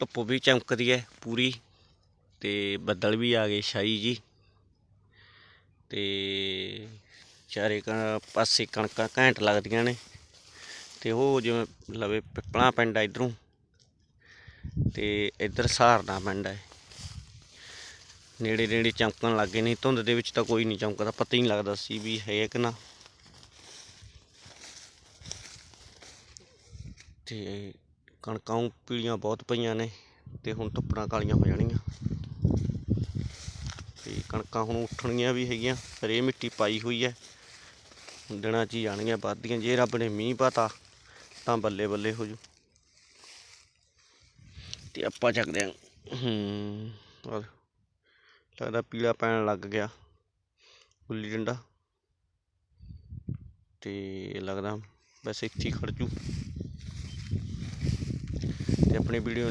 ਧੁੱਪ ਵੀ ਚਮਕਦੀ ਹੈ ਪੂਰੀ ਤੇ ਬੱਦਲ ਵੀ ਆ ਗਏ ਸ਼ਾਹੀ ਜੀ। ਤੇ ਚਾਰੇ ਪਾਸੇ ਕਣਕਾਂ ਘੈਂਟ ਲੱਗਦੀਆਂ ਨੇ ਤੇ ਉਹ ਜਿਵੇਂ ਲਵੇ ਪਿੱਪਲਾਂ ਪਿੰਡ ਆ ਇਧਰੋਂ ਤੇ ਇੱਧਰ ਸਹਾਰਨਾ ਪਿੰਡ ਹੈ ਨੇੜੇ ਨੇੜੇ ਚਮਕਣ ਲੱਗੇ ਨਹੀਂ ਧੁੰਦ ਦੇ ਵਿੱਚ ਤਾਂ ਕੋਈ ਨਹੀਂ ਚਮਕਦਾ, ਪਤਾ ਹੀ ਨਹੀਂ ਲੱਗਦਾ ਸੀ ਵੀ ਹੈ ਕਿ ਨਾ। ਤੇ ਕਣਕਾਂ ਪੀਲੀਆਂ ਬਹੁਤ ਪਈਆਂ ਨੇ ਤੇ ਹੁਣ ਧੁੱਪਾਂ ਕਾਲੀਆਂ ਹੋ ਜਾਣੀਆਂ। ਤੇ ਕਣਕਾਂ ਹੁਣ ਉੱਠਣੀਆਂ ਵੀ ਹੈਗੀਆਂ ਰੇ ਮਿੱਟੀ ਪਾਈ ਹੋਈ ਹੈ ਦਿਨਾਂ 'ਚ ਹੀ ਜਾਣਗੀਆਂ ਵੱਧਦੀਆਂ ਜੇ ਰੱਬ ਨੇ ਮੀਂਹ ਪਾਤਾ, ਤਾਂ ਬੱਲੇ ਬੱਲੇ ਹੋ ਜੂ। ਤੇ ਆਪਾਂ ਚੱਕਦੇ ਆਂ, ਹੂੰ ਲੱਗਦਾ ਪੀਲਾ ਪੈਣ ਲੱਗ ਗਿਆ, ਗੁੱਲੀ ਡੰਡਾ। ਤੇ ਲੱਗਦਾ ਵੈਸੇ ਇੱਥੇ ਖੜ ਜੂ। ਆਪਣੀ ਵੀਡੀਓ